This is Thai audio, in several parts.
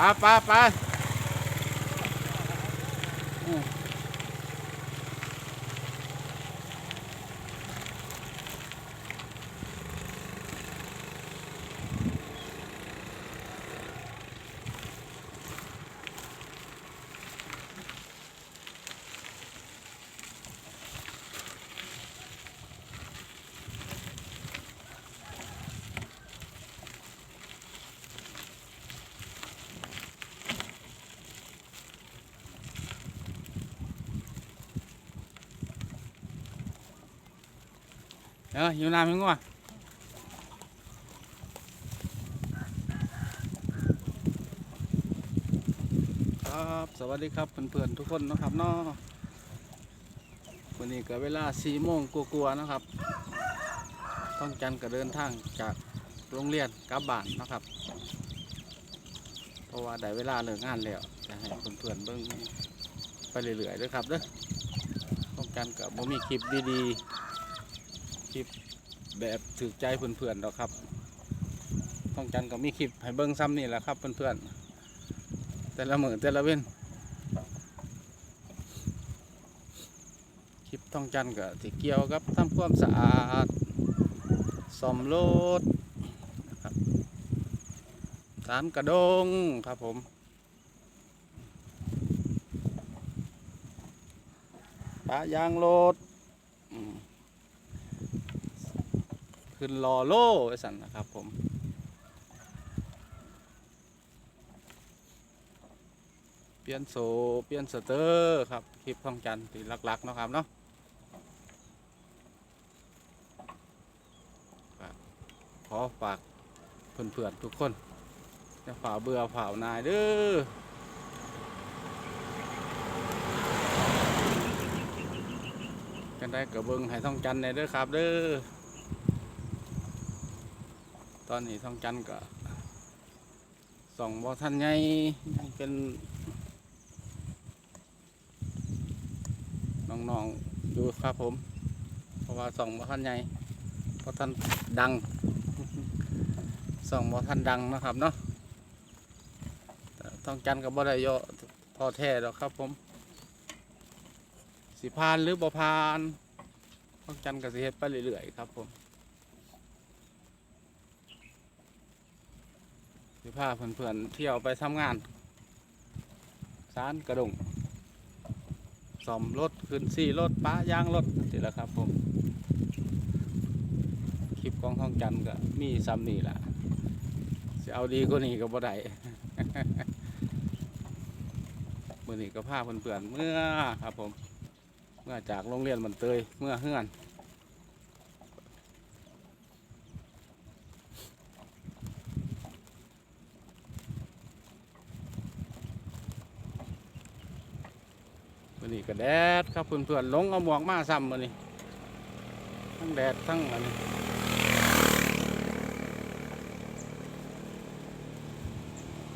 ปลาปลาป เอออยู่น้ำยังวะครับสวัสดีครับเพื่อนๆทุกคนนะครับเนาะวันนี้ก็เวลาสี่โมงกลัวๆนะครับ ต้องจันก็เดินทางจากโรงเรียนกลับบ้านนะครับ เพราะว่าได้เวลาเลิกงานแล้วจะให้เพื่อนๆเบิ่งไปเรื่อยๆด้วยครับเด้อต้องจันกับบ่มีคลิปดีๆ คลิปแบบถือใจเพื่อนๆหรอกครับต้องจันก็มีคลิปให้เบิ้งซ้ำนี่แหละครับเพื่อนๆแต่ละมือแต่ละเว้นคลิปต้องจันก็ที่เกี่ยวกับทำความสะอาดซ่อมรถครับสารกระดงครับผมปะยางรถอืม ขึ้นรอโล่ไว้สันนะครับผมเปลี่ยนโซเปลี่ยนสเตอร์ครับคลิปท่องจันทร์ที่หลักๆเนาะครับเนาะขอฝากเพื่อนๆทุกคนจะฝ่าเบื่อฝ่าวนายเด้อกันได้กับเบิงให้ท่องจันทร์ในเด้อครับเด้อ ตอนนี้ทองจันก็ส่องบอท่านใหญ่ยังเป็นน้องๆอยู่ครับผม เพราะว่าส่องบอท่านใหญ่เพราะท่านดังส่องบอท่านดังนะครับเนาะทองจันกับบอได้ยอะพอแท้หรอกครับผม สิพานหรือบ่พานทองจันทร์ก็สิเฮ็ดไปเรื่อยๆครับผม สิพาเพื่อนๆเที่ยวไปทำงานสารกระดงซ่อมรถขึ้นซี่รถป้ายางรถนี่แหละครับผมคลิปของท้องจันก็มีซ้ำนี่แหละจะเอาดีกว่านี้ก็บ่ได้มื่อนี้ก็พาเพื่อนๆเมื่อครับผม เมื่อจากโรงเรียนมันเตยเมื่อเฮือน นี้ก็แดดครับเพื่อนๆลงเอาหมวกมาซ้ำวันนี้ทั้งแดดทั้งอันนี้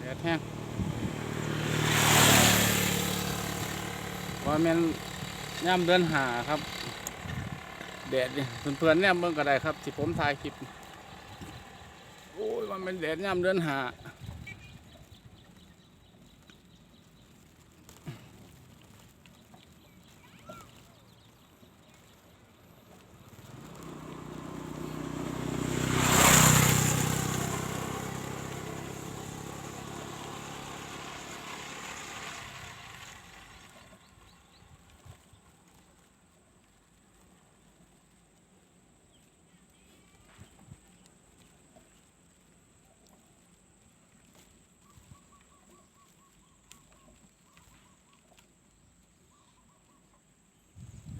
แดดแห้งว่าแม่นย่ำเดือนหาครับแดดนี่เพื่อนๆเนี่ยเบิ่งก็ได้ครับที่ผมถ่ายคลิปโอ้ยมันเป็นแดดย่ำเดือนหา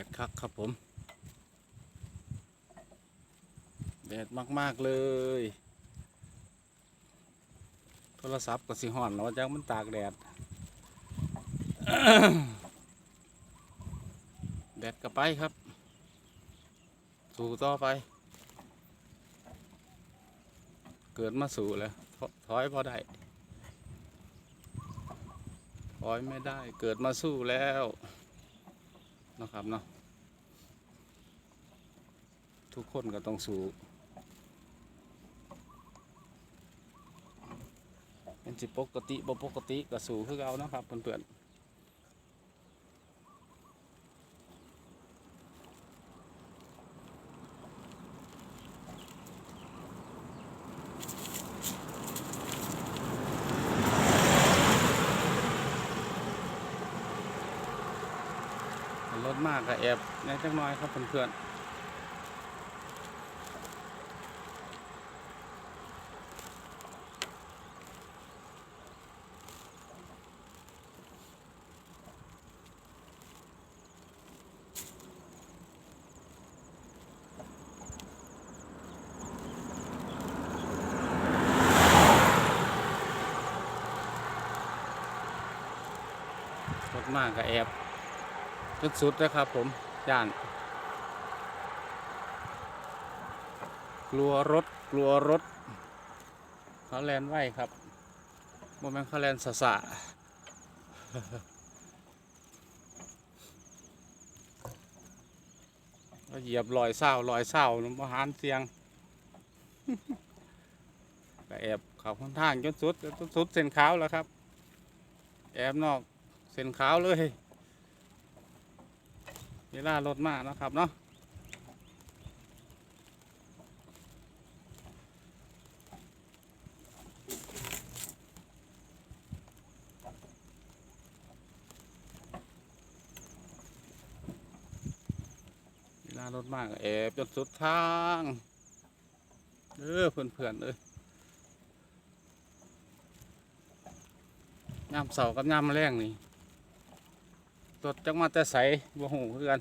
ดดคักครับผม แดดมากๆเลย โทรศัพท์ก็สิห่อนเนาะจังมันตากแดด แดดก็ไปครับ สู่ต่อไป เกิดมาสู่แล้วถถอยพอได้ถอยไม่ได้ เกิดมาสู้แล้ว นะครับเนาะทุกคนก็ต้องสู้เป็นสิปกติบ่ปกติก็สู้คือเอานะครับเพื่อนๆรถมากก็ แอบในจักน้อยครับเพื่อนๆรถมากกับแอบ จนสุดนะครับผมย่าน กลัวรถกลัวรถเขาแลนไหวครับโมเมนเขาแลนสะสะเหยียบลอยเศร้าลอยเศร้าน้ำหานเสียงก็แอบเขาค่อนข้างจนสุดจนสุดเส้นขาวแล้วครับ แอบนอกเส้นขาวเลย เวลารถมากนะครับเนาะเวลารถมากแอบจนสุดทางเออเพื่อนๆเอ้ยยามเสาร์กับยามแรงนี่ รถจักมาแต่ใสบ่หูคือกัน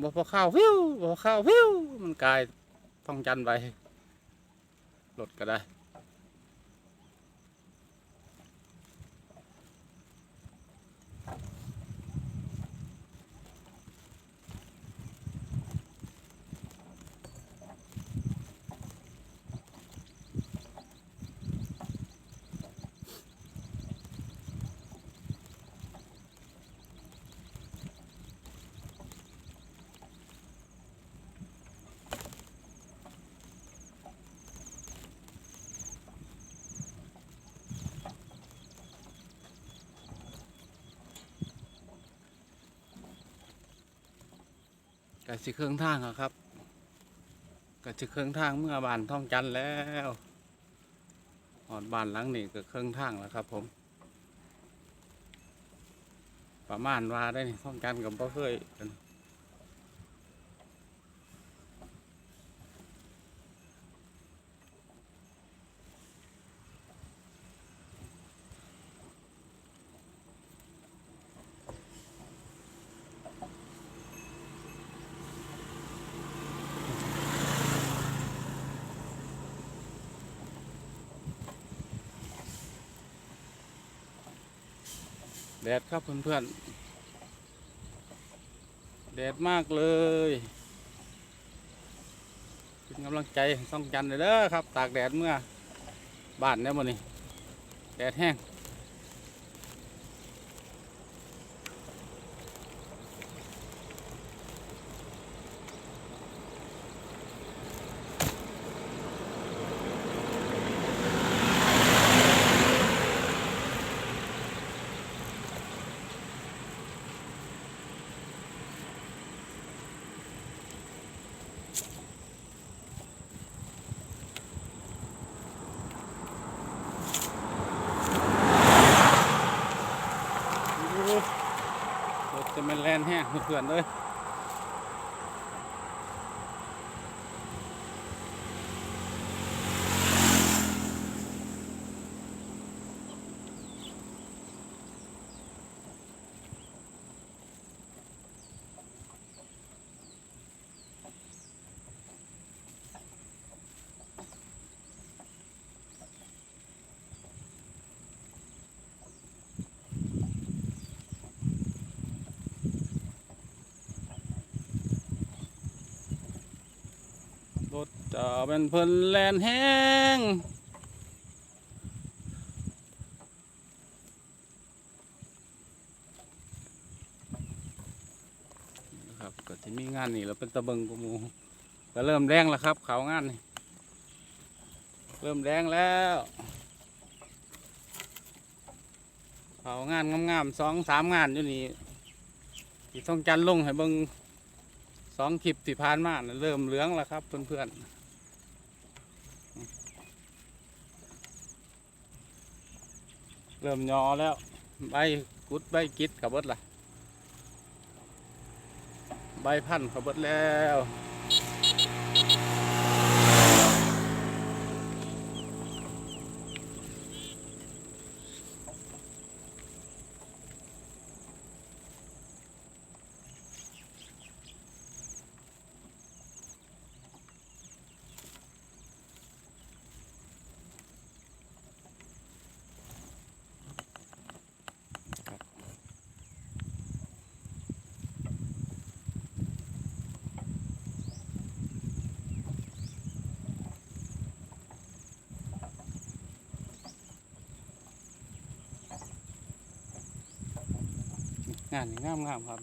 บ่พอข้าววิวบ่พอข้าววิวมันกลายท่องจันไปรถก็ได้ ก็สิเครื่องทางครับก็สิเครื่องทางเมื่อบานท่องจันแล้วหอดบานหลังนี่ก็เครื่องทางแล้วครับ ผม ประมาณว่าได้ท่องจันกับบ่เคยกัน แดดครับเพื่อนๆ แดดมากเลยเป็นกำลังใจส่องจันทร์เลยเด้อครับ ตากแดดเมื่อบ้านเนี่ยมันนี่แดดแห้ง รถจะเป็นแลนแห้งเขื่อนเลย จะเป็นเพิ่นแลนแห้งนะครับก็จะมีงานนี่เราเป็นตะเบิงกูมูก็เริ่มแรงแล้วครับเขางานนี่เริ่มแรงแล้วเขางานงามๆสองสามงานอยู่นี่ที่ต้องจันลงให้เบิงสองคลิปที่ผ่านมาเริ่มเหลืองแล้วครับเพื่อนๆ เริ่มยอแล้วใบกุดใบกิดกับเบิดล่ะ ใบพันธุ์กับเบิดแล้ว งานนี่งามงามๆครับ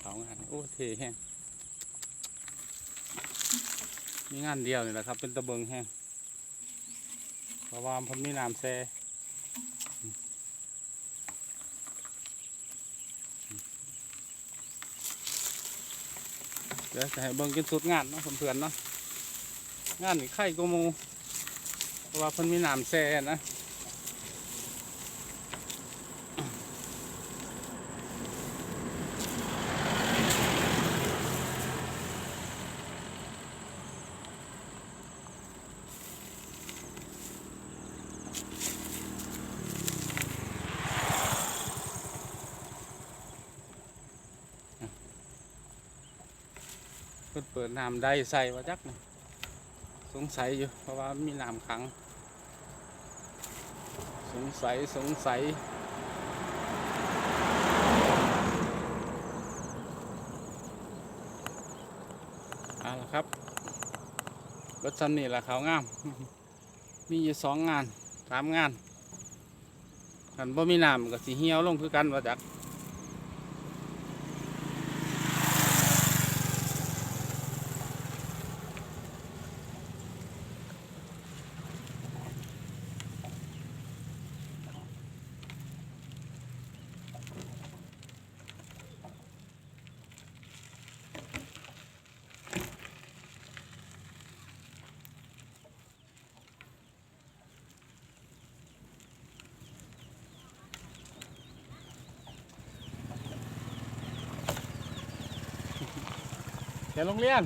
เขางานโอ้เท่แห้งมีงานเดียวนี่แหละครับ เป็นตะเบิงแห้งเพราะว่าพันมีน้ำแซ่เดี๋ยวจะให้เบิงกินสุดงานเนาะเพื่อนๆเนาะงานนี่ไข่กว่าหมูเพราะว่าพิ่นมีน้ำแซ่นะ พิ่นเปิดน้ำได้ใส่ว่าจักนะสงสัยอยู่เพราะว่ามีน้ำขัง สงสัยสงสัยเอาละครับรถซันนี่ละขาวงาม มีอยู่สองงานสามงานขันบ่มีน้ำก็สิเหี่ยวลงคือกันว่าจัก เดี๋ยวโรงเรียน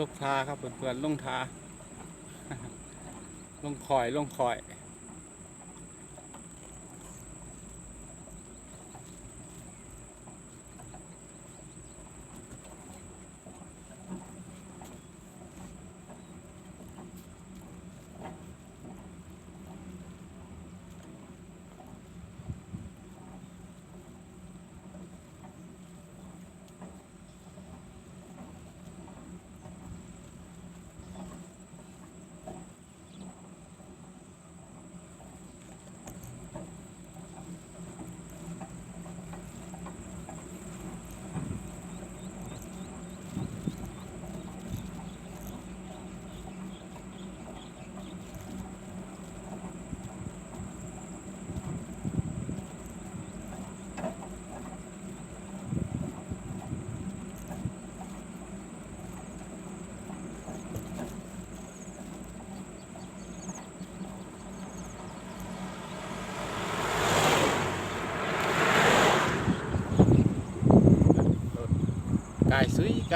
ลงทาครับเพื่อนๆลงทาลงคอยลงคอย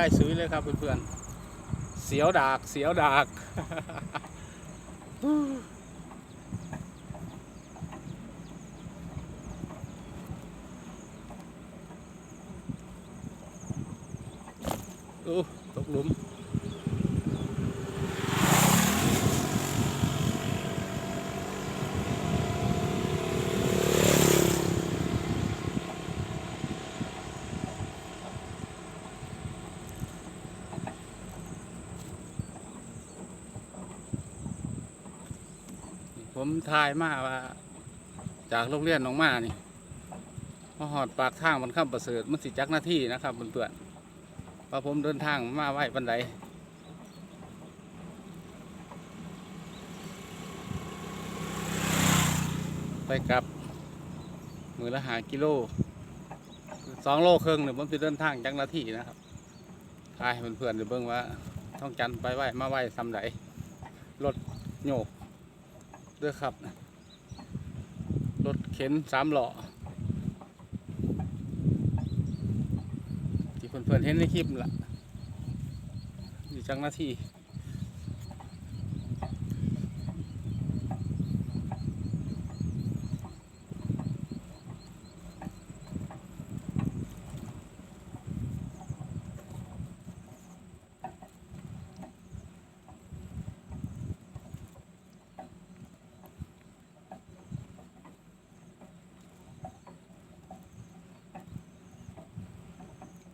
ายซุยกล้ซื้อเลยครับเพื่อนๆเสียวดากเสียวดาก โอ้ตกหลุม ผมทายมาว่า จากโรงเรียนน้องมานี่มาหอดปากทางมันข้ามประเสริฐมันสิจักหน้าที่นะครับเพื่อนๆว่าผมเดินทางมาไหวบันไดไปกลับ มือละหากิโลสองโลครึ่งเนี่ยผมจะเดินทางจักหน้าที่นะครับทายเพื่อนๆได้เบิ่งว่าท่องจันทร์ไปไหวมาไหวทำไดรถโยก เด้อครับ รถเข็นสามหล่อที่เพื่อนๆเห็นในคลิปละ่ะอยู่จังหน้าที่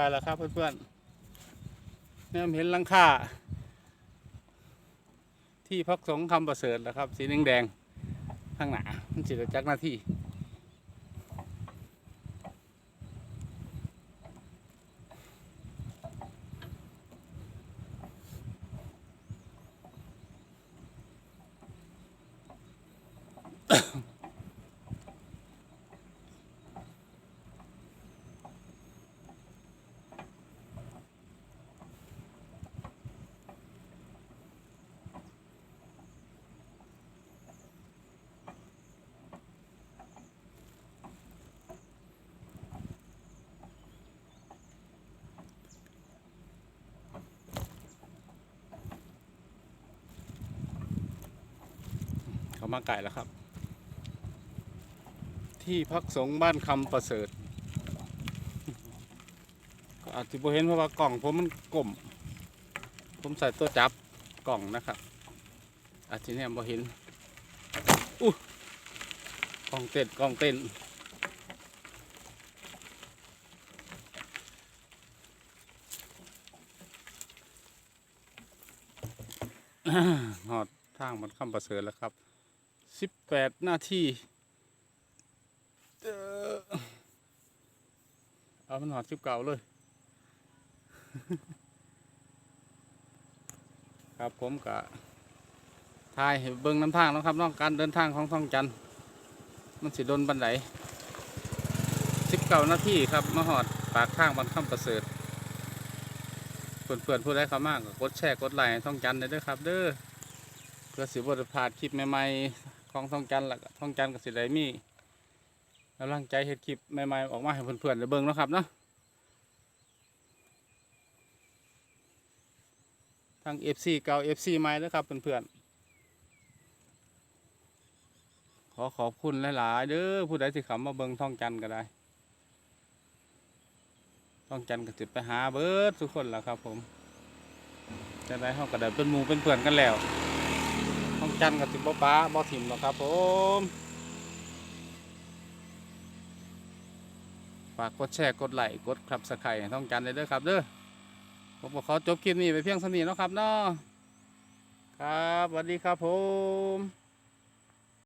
กายแล้วครับเพื่อนๆเนี่ยผมเห็นลังคาที่พักสงฆ์คำประเสริฐแล้วครับ สีแดงๆข้างหน้ามันจิตจักหน้าที่ มาไก่แล้วครับ ที่พักสงฆ์บ้านคำประเสริฐ ก็อาจจะบ่เห็นเพราะว่ากล่องผมมันกลมผมใส่ตัวจับกล่องนะครับ อาจจะเนี่ยบ่เห็นอู้กล่องเต้นกล่องเต้นหอดทางมันคำประเสริฐแล้วครับ สิบแปดนาทีเอ่อเอามันหอดสิบเก่าเลย ครับผมกะทายเบิ่งน้ำทางแล้วครับนอกการเดินทางของท่องจันมันสิโดนบันไดสิบเก้านาทีครับมาหอดปากทางบันคำประเสริฐเพื่อนๆผู้ใดเข้ามากกดแชร์กดไลค์ท่องจันทร์ได้ด้วยครับ เด้อเพื่อสิบได้พลาดคลิปใหม่ๆ ของท่องจันทร์ละก็ท่องจันทร์กับสิไดมีกำลังใจเฮ็ดคลิปใหม่ๆออกมาให้เพื่อนๆได้เบิ่งนะครับเนาะทาง FC เก่า FC ใหม่นะครับเพื่อนๆขอขอบคุณหลาย ๆ เด้อผู้ใดที่ข้ามาเบิ่งท่องจันทร์ก็ได้ ท่องจันทร์ก็สิไปหาเบิดทุกคนแล่ะครับผมจะได้เฮาก็ได้เป็นมูเป็นเพื่อนกันแล้ว จันกับสิบบ่ป้าบ่ถิ่มหรอกครับผมฝากกดแชร์กดไลค์กดครับสไครต์ต้องจันทร์ได้เด้อครับเด้อผมขอจบคลิปนี้ไปเพียงเท่านี้เนาะครับเนาะครับสวัสดีครับผม